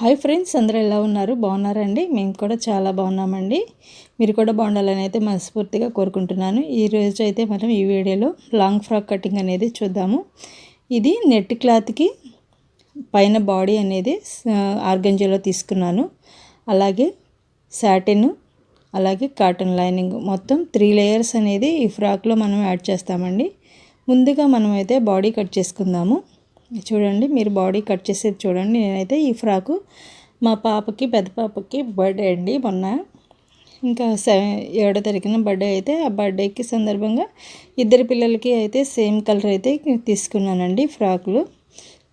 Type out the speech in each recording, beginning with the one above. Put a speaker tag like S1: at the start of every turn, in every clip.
S1: Hi friends అందరూ ఎలా ఉన్నారు? బాగున్నారండి? మేము కూడా చాలా బాగున్నామండి. మీరు కూడా బాగుండాలని అయితే మనస్ఫూర్తిగా కోరుకుంటున్నాను. ఈ రోజు అయితే మనం ఈ వీడియోలో లాంగ్ ఫ్రాక్ కటింగ్ అనేది చూద్దాము. ఇది నెట్ క్లాత్కి పైన బాడీ అనేది ఆర్గంజలో తీసుకున్నాను. అలాగే శాటిన్ అలాగే కాటన్ లైనింగ్. మొత్తం త్రీ లేయర్స్ అనేది ఈ ఫ్రాక్లో మనం యాడ్ చేస్తామండి. ముందుగా మనమైతే బాడీ కట్ చేసుకుందాము. చూడండి మీరు బాడీ కట్ చేసేది చూడండి. నేనైతే ఈ ఫ్రాకు మా పాపకి పెద్ద పాపకి బర్త్డే అండి మొన్న. ఇంకా సెవెన్ ఏడో తారీఖున బర్త్డే అయితే ఆ బర్త్డేకి సందర్భంగా ఇద్దరు పిల్లలకి అయితే సేమ్ కలర్ అయితే తీసుకున్నానండి ఫ్రాకులు.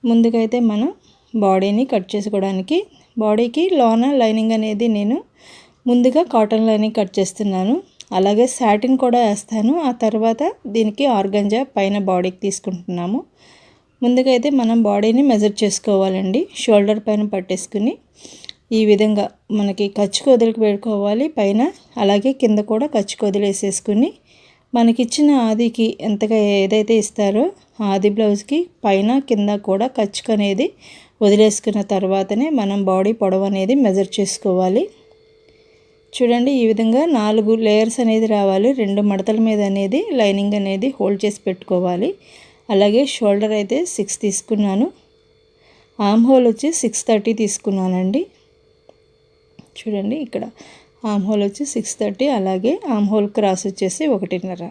S1: ముందుగా అయితే మనం బాడీని కట్ చేసుకోవడానికి బాడీకి లోన లైనింగ్ అనేది నేను ముందుగా కాటన్ లైనింగ్ కట్ చేస్తున్నాను. అలాగే సాటిన్ కూడా వేస్తాను. ఆ తర్వాత దీనికి ఆర్గంజా పైన బాడీకి తీసుకుంటున్నాము. ముందుగా అయితే మనం బాడీని మెజర్ చేసుకోవాలండి. షోల్డర్ పైన పట్టేసుకుని ఈ విధంగా మనకి ఖర్చు వదిలికి పెట్టుకోవాలి. పైన అలాగే కింద కూడా ఖర్చు వదిలేసేసుకుని మనకిచ్చిన ఆదికి ఎంతగా ఏదైతే ఇస్తారో ఆది బ్లౌజ్కి పైన కింద కూడా ఖర్చుకు అనేది వదిలేసుకున్న తర్వాతనే మనం బాడీ పొడవు అనేది మెజర్ చేసుకోవాలి. చూడండి ఈ విధంగా నాలుగు లేయర్స్ అనేది రావాలి. రెండు మడతల మీద అనేది లైనింగ్ అనేది హోల్డ్ చేసి పెట్టుకోవాలి. అలాగే షోల్డర్ అయితే సిక్స్ తీసుకున్నాను. ఆమ్ హోల్ వచ్చి సిక్స్ థర్టీ తీసుకున్నానండి. చూడండి ఇక్కడ. ఆమ్ హోల్ వచ్చి సిక్స్ థర్టీ అలాగే ఆమ్ హోల్ క్రాస్ వచ్చేసి ఒకటిన్నర.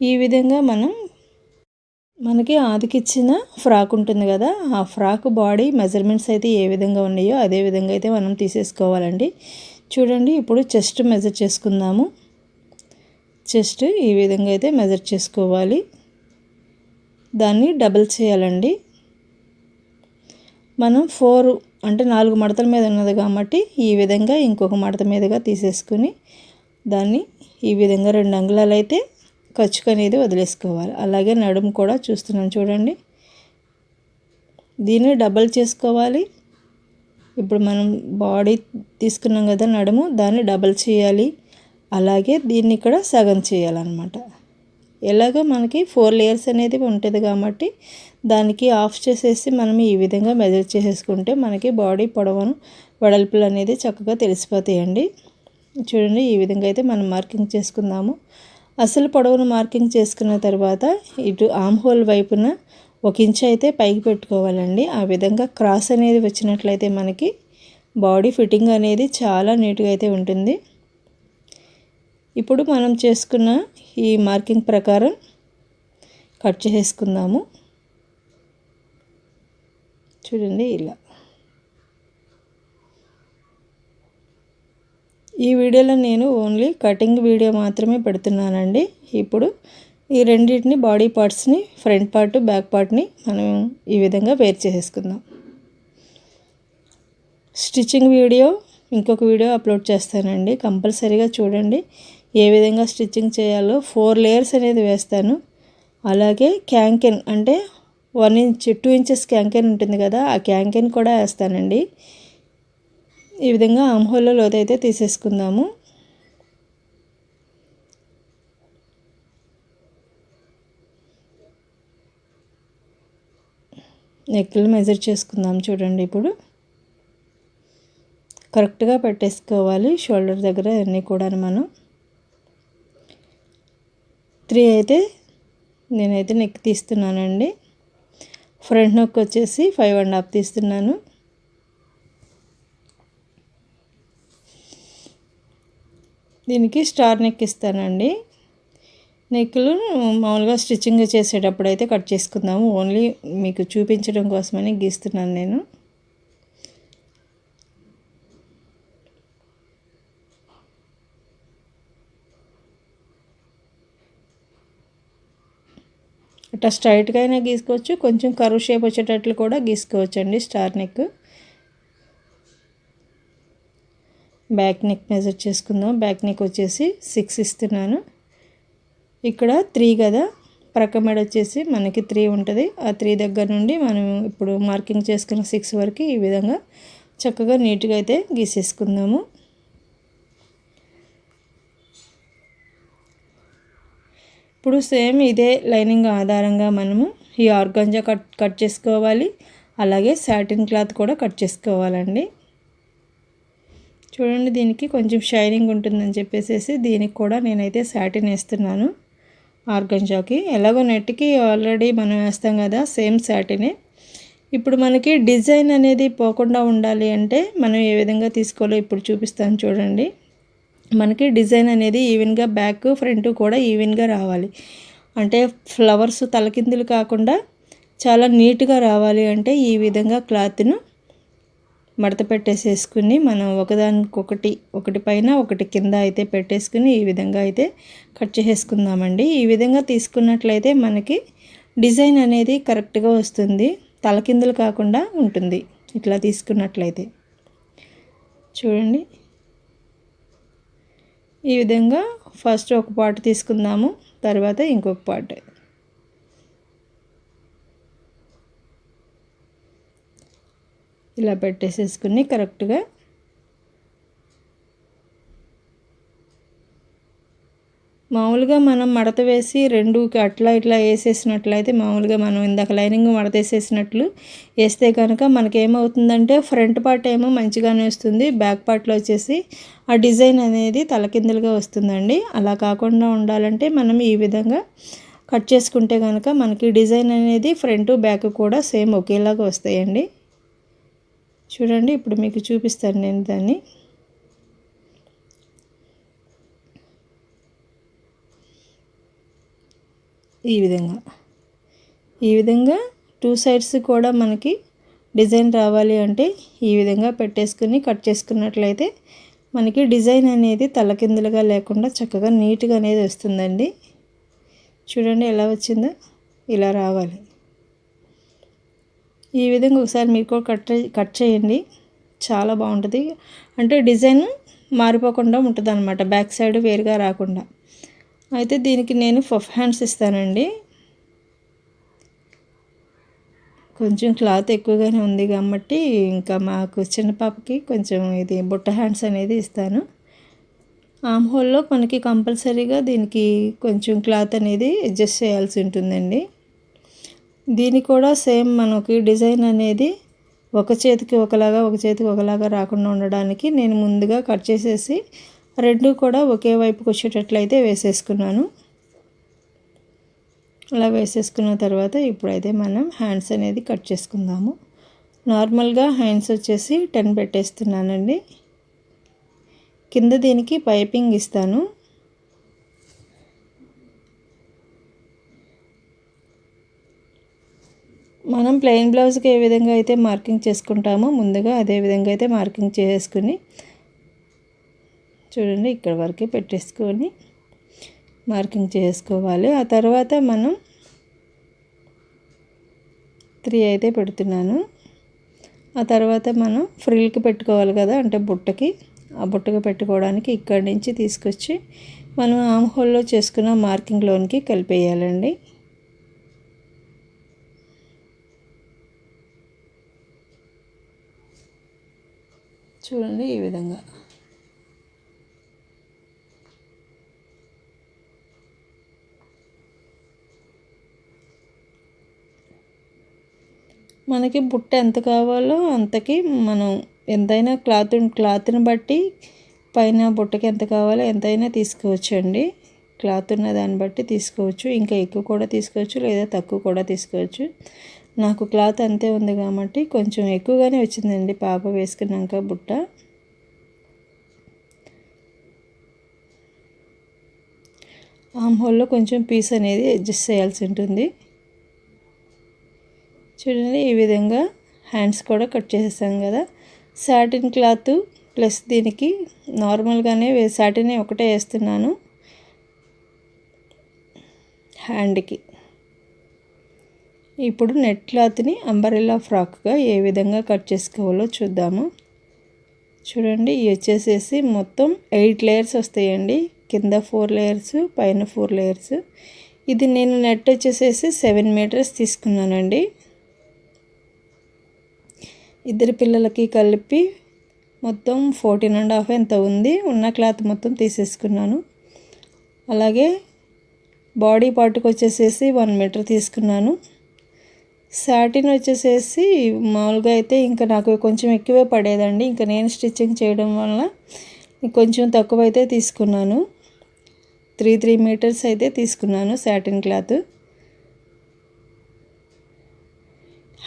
S1: ఈ విధంగా మనం మనకి ఆదికిచ్చిన ఫ్రాక్ ఉంటుంది కదా ఆ ఫ్రాక్ బాడీ మెజర్మెంట్స్ అయితే ఏ విధంగా ఉన్నాయో అదే విధంగా అయితే మనం తీసేసుకోవాలండి. చూడండి ఇప్పుడు చెస్ట్ మెజర్ చేసుకుందాము. చెస్ట్ ఈ విధంగా అయితే మెజర్ చేసుకోవాలి. దాన్ని డబుల్ చేయాలండి. మనం ఫోర్ అంటే నాలుగు మడతల మీద ఉన్నది కాబట్టి ఈ విధంగా ఇంకొక మడత మీదుగా తీసేసుకుని దాన్ని ఈ విధంగా రెండు అంగుళాలు అయితే ఖర్చుకు అనేది వదిలేసుకోవాలి. అలాగే నడుము కూడా చూస్తున్నాం చూడండి. దీన్ని డబల్ చేసుకోవాలి. ఇప్పుడు మనం బాడీ తీసుకున్నాం కదా నడుము దాన్ని డబల్ చేయాలి. అలాగే దీన్ని ఇక్కడ సగం చేయాలన్నమాట. ఎలాగో మనకి ఫోర్ లేయర్స్ అనేది ఉంటుంది కాబట్టి దానికి ఆఫ్ చేసేసి మనం ఈ విధంగా మెజర్ చేసేసుకుంటే మనకి బాడీ పొడవను వెడల్పులు అనేది చక్కగా తెలిసిపోతాయండి. చూడండి ఈ విధంగా అయితే మనం మార్కింగ్ చేసుకుందాము. అసలు పొడవును మార్కింగ్ చేసుకున్న తర్వాత ఇటు ఆమ్ హోల్ వైపున ఒక ఇంచ్ అయితే పైకి పెట్టుకోవాలండి. ఆ విధంగా క్రాస్ అనేది వచ్చినట్లయితే మనకి బాడీ ఫిట్టింగ్ అనేది చాలా నీట్గా అయితే ఉంటుంది. ఇప్పుడు మనం చేసుకున్న ఈ మార్కింగ్ ప్రకారం కట్ చేసుకుందాము చూడండి ఇలా. ఈ వీడియోలో నేను ఓన్లీ కటింగ్ వీడియో మాత్రమే పెడుతున్నానండి. ఇప్పుడు ఈ రెండింటిని బాడీ పార్ట్స్ని ఫ్రంట్ పార్ట్ బ్యాక్ పార్ట్ని మనం ఈ విధంగా వేరు చేసేసుకుందాం. స్టిచ్చింగ్ వీడియో ఇంకొక వీడియో అప్లోడ్ చేస్తానండి. కంపల్సరీగా చూడండి. ఏ విధంగా స్టిచ్చింగ్ చేయాలో ఫోర్ లేయర్స్ అనేది వేస్తాను. అలాగే క్యాంకెన్ అంటే one inch two inches cancan ఉంటుంది కదా ఆ క్యాంకెన్ కూడా వేస్తానండి. ఈ విధంగా ఆమ్హోల్లో లోతైతే తీసేసుకుందాము. నెక్లు మెజర్ చేసుకుందాం చూడండి ఇప్పుడు. కరెక్ట్గా పెట్టేసుకోవాలి షోల్డర్ దగ్గర అన్నీ కూడా మనం. త్రీ అయితే నేనైతే నెక్ తీస్తున్నానండి. ఫ్రంట్ నెక్ వచ్చేసి ఫైవ్ అండ్ హాఫ్ తీస్తున్నాను. దీనికి స్టార్ నెక్ ఇస్తానండి. నెక్లు మామూలుగా స్టిచ్చింగ్ చేసేటప్పుడు అయితే కట్ చేసుకుందాము. ఓన్లీ మీకు చూపించడం కోసమని గీస్తున్నాను నేను. ఇట్లా స్ట్రైట్గా అయినా గీసుకోవచ్చు. కొంచెం కరువు షేప్ వచ్చేటట్లు కూడా గీసుకోవచ్చు అండి star neck. Back neck measure చేసుకుందాం. బ్యాక్ నెక్ వచ్చేసి సిక్స్ ఇస్తున్నాను. ఇక్కడ త్రీ కదా. ప్రక్క మెడ వచ్చేసి మనకి త్రీ ఉంటుంది. ఆ త్రీ దగ్గర నుండి మనం ఇప్పుడు మార్కింగ్ చేసుకున్న సిక్స్ వరకు ఈ విధంగా చక్కగా నీట్గా అయితే గీసేసుకుందాము. ఇప్పుడు సేమ్ ఇదే లైనింగ్ ఆధారంగా మనము ఈ ఆర్గంజా కట్ కట్ చేసుకోవాలి. అలాగే సాటిన్ క్లాత్ కూడా కట్ చేసుకోవాలండి. చూడండి దీనికి కొంచెం షైనింగ్ ఉంటుందని చెప్పేసి దీనికి కూడా నేనైతే సాటిన్ వేస్తున్నాను ఆర్గంజాకి. ఎలాగో నెట్కి ఆల్రెడీ మనం వేస్తాం కదా సేమ్ సాటినే. ఇప్పుడు మనకి డిజైన్ అనేది పోకుండా ఉండాలి అంటే మనం ఏ విధంగా తీసుకోవాలో ఇప్పుడు చూపిస్తాను చూడండి. మనకి డిజైన్ అనేది ఈవెన్గా బ్యాక్ ఫ్రంట్ కూడా ఈవెన్గా రావాలి. అంటే ఫ్లవర్స్ తలకిందులు కాకుండా చాలా నీట్గా రావాలి అంటే ఈ విధంగా క్లాత్ను మడత పెట్టేసేసుకుని మనం ఒకదానికొకటి ఒకటి పైన ఒకటి కింద అయితే పెట్టేసుకుని ఈ విధంగా అయితే కట్ చేసేసుకుందామండి. ఈ విధంగా తీసుకున్నట్లయితే మనకి డిజైన్ అనేది కరెక్ట్గా వస్తుంది. తలకిందులు కాకుండా ఉంటుంది. ఇట్లా తీసుకున్నట్లయితే. చూడండి. ఈ విధంగా ఫస్ట్ ఒక పార్ట్ తీసుకుందాము తర్వాత ఇంకొక పార్ట్ ఇలా పెట్టేసేసుకుని కరెక్ట్గా మామూలుగా మనం మడత వేసి రెండు అట్లా ఇట్లా వేసేసినట్లయితే మామూలుగా మనం ఇందాక లైనింగ్ మడత వేసేసినట్లు వేస్తే కనుక మనకేమవుతుందంటే ఫ్రంట్ పార్ట్ ఏమో మంచిగానే వస్తుంది బ్యాక్ పార్ట్లో వచ్చేసి ఆ డిజైన్ అనేది తలకిందులుగా వస్తుందండి. అలా కాకుండా ఉండాలంటే మనం ఈ విధంగా కట్ చేసుకుంటే కనుక మనకి డిజైన్ అనేది ఫ్రంట్ బ్యాక్ కూడా సేమ్ ఒకేలాగా వస్తాయండి. చూడండి ఇప్పుడు మీకు చూపిస్తాను నేను దాన్ని. ఈ విధంగా. ఈ విధంగా టూ సైడ్స్ కూడా మనకి డిజైన్ రావాలి అంటే ఈ విధంగా పెట్టేసుకుని కట్ చేసుకున్నట్లయితే మనకి డిజైన్ అనేది తలకిందులుగా లేకుండా చక్కగా నీట్గా అనేది వస్తుందండి. చూడండి ఎలా వచ్చిందో ఇలా రావాలి. ఈ విధంగా ఒకసారి మీరు కూడా కట్ కట్ చేయండి. చాలా బాగుంటుంది. అంటే డిజైన్ మారిపోకుండా ఉంటుంది అనమాట బ్యాక్ సైడ్ వేరుగా రాకుండా. అయితే దీనికి నేను ఫఫ్ హ్యాండ్స్ ఇస్తానండి. కొంచెం క్లాత్ ఎక్కువగానే ఉంది కాబట్టి ఇంకా మాకు చిన్న పాపకి కొంచెం ఇది బుట్ట హ్యాండ్స్ అనేది ఇస్తాను. ఆమ్ హోల్లో మనకి కంపల్సరీగా దీనికి కొంచెం క్లాత్ అనేది అడ్జస్ట్ చేయాల్సి ఉంటుందండి. దీని కూడా సేమ్ మనకి డిజైన్ అనేది ఒక చేతికి ఒకలాగా ఒక చేతికి ఒకలాగా రాకుండా ఉండడానికి నేను ముందుగా కట్ చేసేసి రెండు కూడా ఒకే వైపుకి వచ్చేటట్లయితే వేసేసుకున్నాను. అలా వేసేసుకున్న తర్వాత ఇప్పుడైతే మనం హ్యాండ్స్ అనేది కట్ చేసుకుందాము. నార్మల్గా హ్యాండ్స్ వచ్చేసి టెన్ పెట్టేస్తున్నానండి. కింద దీనికి పైపింగ్ ఇస్తాను. మనం ప్లెయిన్ బ్లౌజ్కి ఏ విధంగా అయితే మార్కింగ్ చేసుకుంటామో ముందుగా అదే విధంగా అయితే మార్కింగ్ చేసుకుని చూడండి ఇక్కడ వరకే పెట్టేసుకొని మార్కింగ్ చేసుకోవాలి. ఆ తర్వాత మనం త్రీ అయితే పెడుతున్నాను. ఆ తర్వాత మనం ఫ్రిల్కి పెట్టుకోవాలి కదా అంటే బుట్టకి. ఆ బుట్టకి పెట్టుకోవడానికి ఇక్కడి నుంచి తీసుకొచ్చి మనం ఆమ్ హోల్లో చేసుకున్న మార్కింగ్లోనికి కలిపేయాలండి. చూడండి ఈ విధంగా. మనకి బుట్ట ఎంత కావాలో అంతకి మనం ఎంతైనా క్లాత్ క్లాత్ని బట్టి పైన బుట్టకి ఎంత కావాలో ఎంతైనా తీసుకోవచ్చండి. క్లాత్ ఉన్న దాన్ని బట్టి తీసుకోవచ్చు. ఇంకా ఎక్కువ కూడా తీసుకోవచ్చు లేదా తక్కువ కూడా తీసుకోవచ్చు. నాకు క్లాత్ అంతే ఉంది కాబట్టి కొంచెం ఎక్కువగానే వచ్చిందండి పాప వేసుకున్నాక బుట్ట. ఆమ్ హోల్లో కొంచెం పీస్ అనేది అడ్జస్ట్ చేయాల్సి ఉంటుంది. చూడండి ఈ విధంగా హ్యాండ్స్ కూడా కట్ చేసేసాం కదా. సాటిన్ క్లాత్ ప్లస్ దీనికి నార్మల్గానే సాటిన్ ఒకటే వేస్తున్నాను. హ్యాండ్కి ఇప్పుడు నెట్ క్లాత్ని అంబరెల్లా ఫ్రాక్గా ఏ విధంగా కట్ చేసుకోవాలో చూద్దాము. చూడండి ఇవి వచ్చేసేసి మొత్తం ఎయిట్ లేయర్స్ వస్తాయండి. కింద ఫోర్ లేయర్స్ పైన ఫోర్ లేయర్స్ ఇది నేను నెట్ వచ్చేసేసి సెవెన్ మీటర్స్ తీసుకున్నానండి. ఇద్దరు పిల్లలకి కలిపి మొత్తం ఫోర్టీన్ అండ్ హాఫ్ ఎంత ఉంది? ఉన్న క్లాత్ మొత్తం తీసేసుకున్నాను. అలాగే బాడీ పార్ట్కి వచ్చేసేసి వన్ మీటర్ తీసుకున్నాను. సాటిన్ వచ్చేసేసి మామూలుగా అయితే ఇంకా నాకు కొంచెం ఎక్కువే పడేదండి. ఇంకా నేను స్టిచ్చింగ్ చేయడం వల్ల కొంచెం తక్కువ అయితే తీసుకున్నాను. త్రీ త్రీ మీటర్స్ అయితే తీసుకున్నాను సాటిన్ క్లాత్.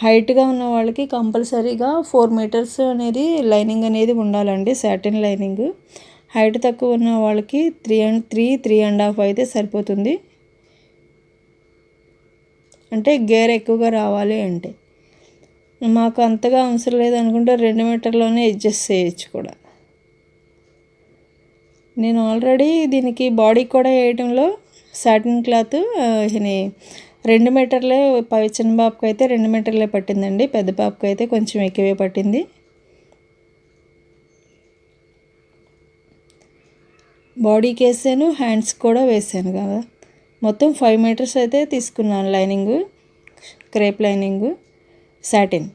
S1: హైట్గా ఉన్న వాళ్ళకి కంపల్సరీగా ఫోర్ మీటర్స్ అనేది లైనింగ్ అనేది ఉండాలండి సాటిన్ లైనింగ్. హైట్ తక్కువ ఉన్న వాళ్ళకి three and three three and half అయితే సరిపోతుంది. అంటే గేర్ ఎక్కువగా రావాలి అంటే. మాకు అంతగా అవసరం లేదనుకుంటే రెండు మీటర్లోనే అడ్జస్ట్ చేయొచ్చు కూడా. నేను ఆల్రెడీ దీనికి బాడీ కూడా వేయడంలో సాటిన్ క్లాత్ రెండు మీటర్లే చిన్న బాబుకి అయితే రెండు మీటర్లే పట్టిందండి. పెద్ద బాబుకి అయితే కొంచెం ఎక్కువే పట్టింది. బాడీకి వేసాను హ్యాండ్స్ కూడా వేసాను కదా. మొత్తం ఫైవ్ మీటర్స్ అయితే తీసుకున్నాను లైనింగు క్రేప్ లైనింగు సాటిన్.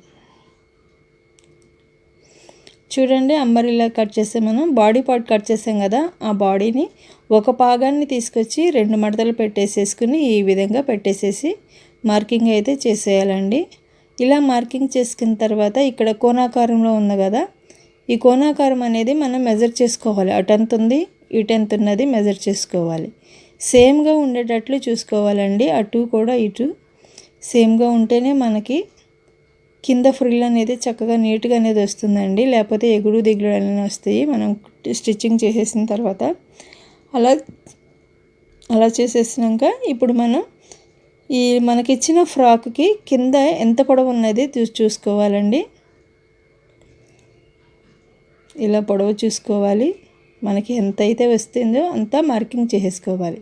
S1: చూడండి అంబరిలా కట్ చేస్తే మనం బాడీ పార్ట్ కట్ చేసాం కదా ఆ బాడీని ఒక భాగాన్ని తీసుకొచ్చి రెండు మడతలు పెట్టేసేసుకుని ఈ విధంగా పెట్టేసేసి మార్కింగ్ అయితే చేసేయాలండి. ఇలా మార్కింగ్ చేసుకున్న తర్వాత ఇక్కడ కోణాకారంలో ఉంది కదా ఈ కోణాకారం అనేది మనం మెజర్ చేసుకోవాలి. అటెంత్ ఉంది ఇటెంత ఉన్నది మెజర్ చేసుకోవాలి. సేమ్గా ఉండేటట్లు చూసుకోవాలండి. అటు కూడా ఇటు సేమ్గా ఉంటేనే మనకి కింద ఫ్రిల్ అనేది చక్కగా నీట్గా అనేది వస్తుందండి. లేకపోతే ఎగుడు దిగుడు అనేది వస్తాయి. మనం స్టిచ్చింగ్ చేసేసిన తర్వాత అలా అలా చేసేసినాక ఇప్పుడు మనం ఈ మనకిచ్చిన ఫ్రాక్కి కింద ఎంత పొడవు ఉన్నది చూసుకోవాలండి. ఇలా పొడవు చూసుకోవాలి. మనకి ఎంత అయితే వస్తుందో అంతా మార్కింగ్ చేసేసుకోవాలి.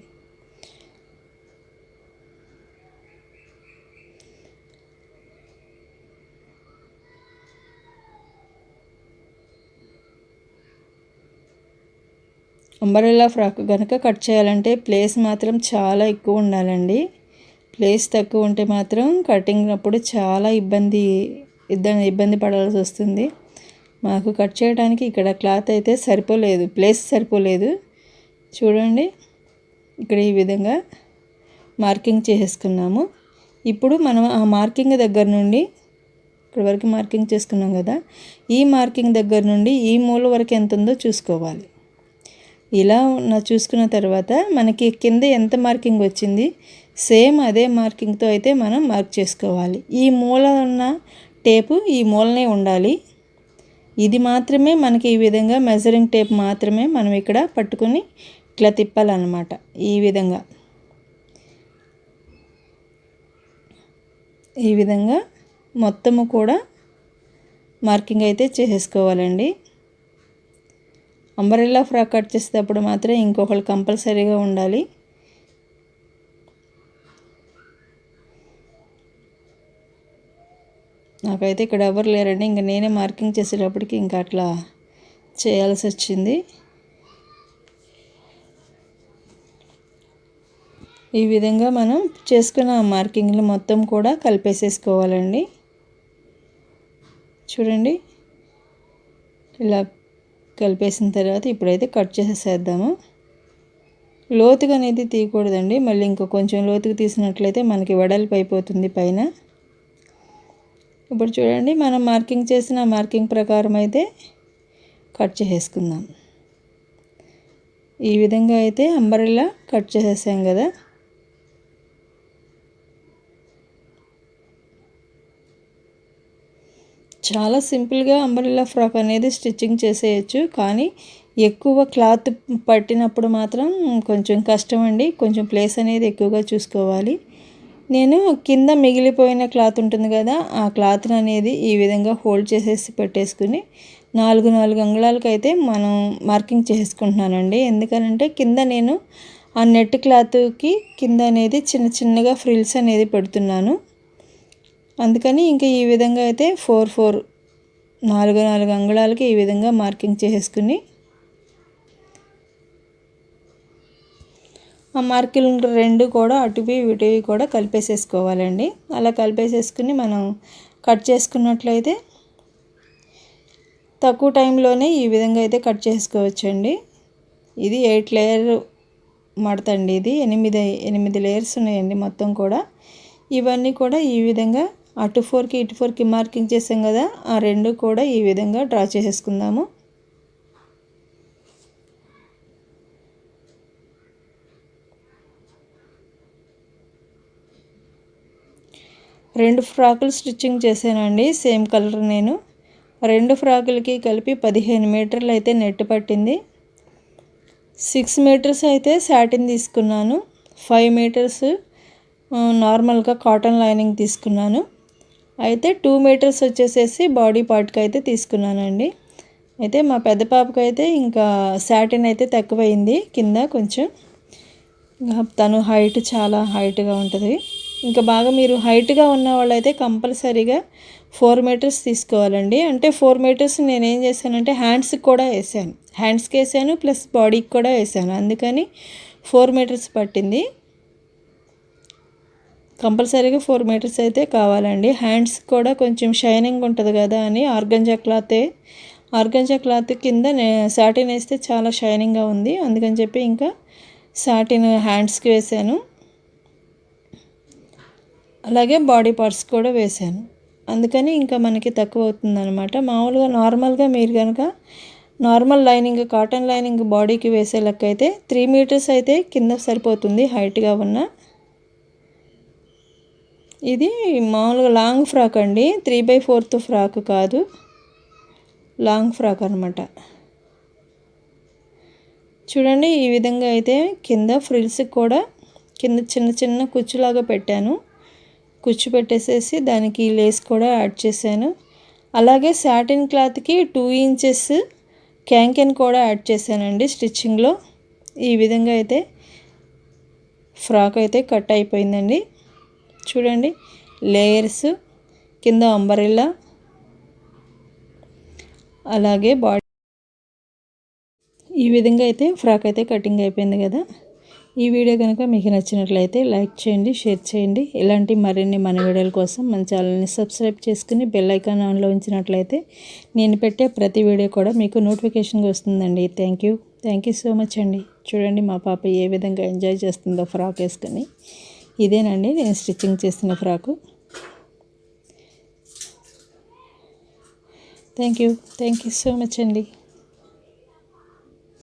S1: అంబరెల్లా ఫ్రాక్ కనుక కట్ చేయాలంటే ప్లేస్ మాత్రం చాలా ఎక్కువ ఉండాలండి. ప్లేస్ తక్కువ ఉంటే మాత్రం కటింగ్ అప్పుడు చాలా ఇబ్బంది ఇబ్బంది ఇబ్బంది పడాల్సి వస్తుంది. మాకు కట్ చేయడానికి ఇక్కడ క్లాత్ అయితే సరిపోలేదు ప్లేస్ సరిపోలేదు. చూడండి ఇక్కడ ఈ విధంగా మార్కింగ్ చేసేసుకున్నాము. ఇప్పుడు మనం ఆ మార్కింగ్ దగ్గర నుండి ఇక్కడ వరకు మార్కింగ్ చేసుకున్నాం కదా ఈ మార్కింగ్ దగ్గర నుండి ఈ మూల వరకు ఎంత ఉందో చూసుకోవాలి. ఇలా నా చూసుకున్న తర్వాత మనకి కింద ఎంత మార్కింగ్ వచ్చింది సేమ్ అదే మార్కింగ్తో అయితే మనం మార్క్ చేసుకోవాలి. ఈ మూల ఉన్న టేపు ఈ మూలనే ఉండాలి. ఇది మాత్రమే మనకి ఈ విధంగా మెజరింగ్ టేప్ మాత్రమే మనం ఇక్కడ పట్టుకొని ఇట్లా తిప్పాలన్నమాట. ఈ విధంగా. ఈ విధంగా మొత్తము కూడా మార్కింగ్ అయితే చేసేసుకోవాలండి. అంబరెల్లా ఫ్రాక్ కట్ చేసేటప్పుడు మాత్రం ఇంకొకళ్ళు కంపల్సరీగా ఉండాలి. నాకైతే ఇక్కడ ఎవరు లేరండి. ఇంకా నేనే మార్కింగ్ చేసేటప్పటికి ఇంకా అట్లా చేయాల్సి వచ్చింది. ఈ విధంగా మనం చేసుకున్న మార్కింగ్లు మొత్తం కూడా కలిపేసేసుకోవాలండి. చూడండి. ఇలా కలిపేసిన తర్వాత ఇప్పుడైతే కట్ చేసేసేద్దాము. లోతుగా అనేది తీయకూడదండి. మళ్ళీ ఇంకా కొంచెం లోతుగా తీసినట్లయితే మనకి వెడల్పు అయిపోతుంది పైన. ఇప్పుడు చూడండి మనం మార్కింగ్ చేసిన మార్కింగ్ ప్రకారం అయితే కట్ చేసేసుకుందాం. ఈ విధంగా అయితే అంబరిలా కట్ చేసేసాం కదా. చాలా సింపుల్గా అంబ్రెల్లా ఫ్రాక్ అనేది స్టిచ్చింగ్ చేసేయచ్చు. కానీ ఎక్కువ క్లాత్ పట్టినప్పుడు మాత్రం కొంచెం కష్టం అండి కొంచెం ప్లేస్ అనేది ఎక్కువగా చూసుకోవాలి. నేను కింద మిగిలిపోయిన క్లాత్ ఉంటుంది కదా ఆ క్లాత్ అనేది ఈ విధంగా హోల్డ్ చేసేసి పెట్టేసుకుని నాలుగు నాలుగు అంగుళాలకు అయితే మనం మార్కింగ్ చేసుకుంటున్నానండి. ఎందుకనంటే కింద నేను ఆ నెట్ క్లాత్కి కింద అనేది చిన్న చిన్నగా ఫ్రిల్స్ అనేది పెడుతున్నాను. అందుకని ఇంకా ఈ విధంగా అయితే ఫోర్ ఫోర్ నాలుగు నాలుగు అంగుళాలకి ఈ విధంగా మార్కింగ్ చేసేసుకుని ఆ మార్కింగ్ రెండు కూడా అటువి ఇటువి కూడా కలిపేసేసుకోవాలండి. అలా కలిపేసేసుకుని మనం కట్ చేసుకున్నట్లయితే తక్కువ టైంలోనే ఈ విధంగా అయితే కట్ చేసుకోవచ్చండి. ఇది ఎయిట్ లేయర్ మడతండి ఇది. ఎనిమిది ఎనిమిది లేయర్స్ ఉన్నాయండి మొత్తం కూడా. ఇవన్నీ కూడా ఈ విధంగా అటు ఫోర్కి ఇటు ఫోర్కి మార్కింగ్ చేసాం కదా ఆ రెండు కూడా ఈ విధంగా డ్రా చేసేసుకుందాము. రెండు ఫ్రాకులు స్టిచ్చింగ్ చేశానండి సేమ్ కలర్ నేను. రెండు ఫ్రాకులకి కలిపి పదిహేను మీటర్లు అయితే నెట్ పట్టింది. సిక్స్ మీటర్స్ అయితే శాటిన్ తీసుకున్నాను. ఫైవ్ మీటర్స్ నార్మల్గా కాటన్ లైనింగ్ తీసుకున్నాను. అయితే టూ మీటర్స్ వచ్చేసేసి బాడీ పార్ట్కి అయితే తీసుకున్నానండి. అయితే మా పెద్ద పాపకైతే అయితే ఇంకా శాటిన్ అయితే తక్కువైంది కింద కొంచెం. తను హైట్ చాలా హైట్గా ఉంటుంది. ఇంకా బాగా మీరు హైట్గా ఉన్న వాళ్ళైతే కంపల్సరీగా ఫోర్ మీటర్స్ తీసుకోవాలండి. అంటే ఫోర్ మీటర్స్ నేను ఏం చేశానంటే హ్యాండ్స్కి కూడా వేసాను. హ్యాండ్స్కి వేసాను ప్లస్ బాడీకి కూడా వేసాను. అందుకని ఫోర్ మీటర్స్ పట్టింది. కంపల్సరీగా ఫోర్ మీటర్స్ అయితే కావాలండి. హ్యాండ్స్ కూడా కొంచెం షైనింగ్ ఉంటుంది కదా అని ఆర్గంజా క్లాతే ఆర్గంజా క్లాత్ కింద సాటిన్ వేస్తే చాలా షైనింగ్గా ఉంది. అందుకని చెప్పి ఇంకా సాటిన్ హ్యాండ్స్కి వేసాను. అలాగే బాడీ పార్ట్స్ కూడా వేసాను. అందుకని ఇంకా మనకి తక్కువ అవుతుందన్నమాట. మామూలుగా నార్మల్గా మీరు కనుక నార్మల్ లైనింగ్ కాటన్ లైనింగ్ బాడీకి వేసే లెక్క అయితే త్రీ మీటర్స్ అయితే కింద సరిపోతుంది హైట్గా ఉన్న ఇది మామూలుగా లాంగ్ ఫ్రాక్ అండి. త్రీ బై ఫోర్త్ ఫ్రాక్ కాదు. లాంగ్ ఫ్రాక్ అనమాట చూడండి ఈ విధంగా అయితే కింద ఫ్రిల్స్ కూడా కింద చిన్న చిన్న కుచ్చులాగా పెట్టాను. కుచ్చు పెట్టేసేసి దానికి లేస్ కూడా యాడ్ చేశాను. అలాగే సాటిన్ క్లాత్కి టూ ఇంచెస్ క్యాంకెన్ కూడా యాడ్ చేశానండి స్టిచ్చింగ్లో. ఈ విధంగా అయితే ఫ్రాక్ అయితే కట్ అయిపోయిందండి. చూడండి. లేయర్స్ కింద అంబరిల్లా. అలాగే బాడీ ఈ విధంగా అయితే ఫ్రాక్ అయితే కటింగ్ అయిపోయింది కదా. ఈ వీడియో కనుక మీకు నచ్చినట్లయితే లైక్ చేయండి షేర్ చేయండి. ఇలాంటి మరిన్ని మన వీడియోల కోసం మన ఛానల్ని సబ్స్క్రైబ్ చేసుకుని బెల్ ఐకాన్ ఆన్లో ఉంచినట్లయితే నేను పెట్టే ప్రతి వీడియో కూడా మీకు నోటిఫికేషన్గా వస్తుందండి. Thank you. Thank you so much అండి. చూడండి మా పాప ఏ విధంగా ఎంజాయ్ చేస్తుందో ఫ్రాక్ వేసుకొని. ఇదేనండి నేను స్టిచ్చింగ్ చేసిన frock. Thank you thank you so much అండి.